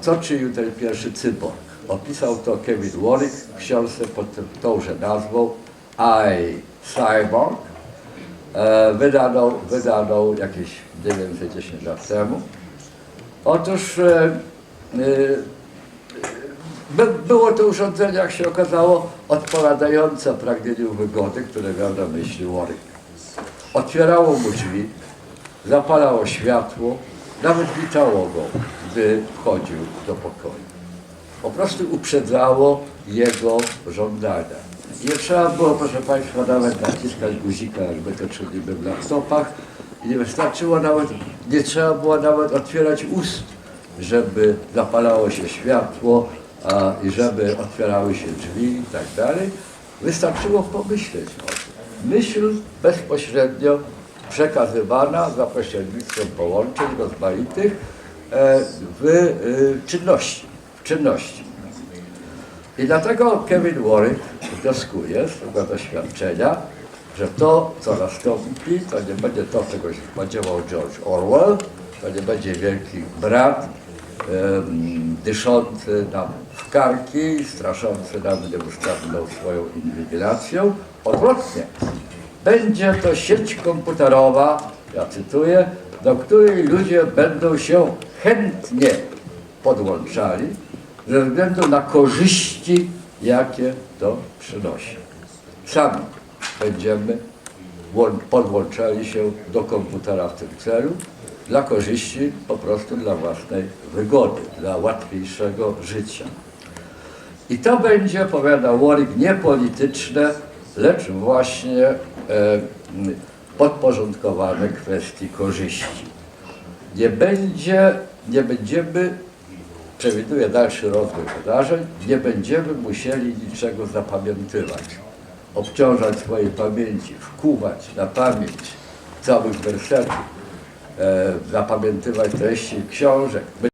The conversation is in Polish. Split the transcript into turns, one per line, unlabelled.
Co czynił ten pierwszy cyborg? Opisał to Kevin Warwick w książce pod tąże nazwą I, Cyborg, e, wydaną, wydaną jakieś mniej więcej 10 lat temu. Otóż e, e, by, było to urządzenie, jak się okazało, odpowiadające pragnieniu wygody, które miał na myśli Warwick. Otwierało mu drzwi, zapalało światło, nawet witało go, gdy wchodził do pokoju. Po prostu uprzedzało jego żądania. Nie trzeba było, proszę Państwa, nawet naciskać guzika, jakby to czynimy w laptopach. Nie wystarczyło nawet, nie trzeba było nawet otwierać ust, żeby zapalało się światło a, i żeby otwierały się drzwi i tak dalej. Wystarczyło pomyśleć o tym. Myśl bezpośrednio przekazywana za pośrednictwem połączeń rozmaitych w e, czynności. W czynności. I dlatego Kevin Warwick wnioskuje z tego doświadczenia, że to, co nastąpi, to nie będzie to, czego się spodziewał George Orwell, to nie będzie wielki brat dyszący nam w karki, straszący nam nieustanną swoją inwigilacją. Odwrotnie, będzie to sieć komputerowa, ja cytuję, do której ludzie będą się chętnie podłączali ze względu na korzyści, jakie to przynosi. Sami będziemy łą- podłączali się do komputera w tym celu dla korzyści, po prostu dla własnej wygody, dla łatwiejszego życia. I to będzie, powiada Warwick, nie polityczne, lecz właśnie e, podporządkowane kwestii korzyści. Nie będzie, nie będziemy, przewiduje dalszy rozwój wydarzeń, nie będziemy musieli niczego zapamiętywać, obciążać swojej pamięci, wkuwać na pamięć całych wersetów, e, zapamiętywać treści książek.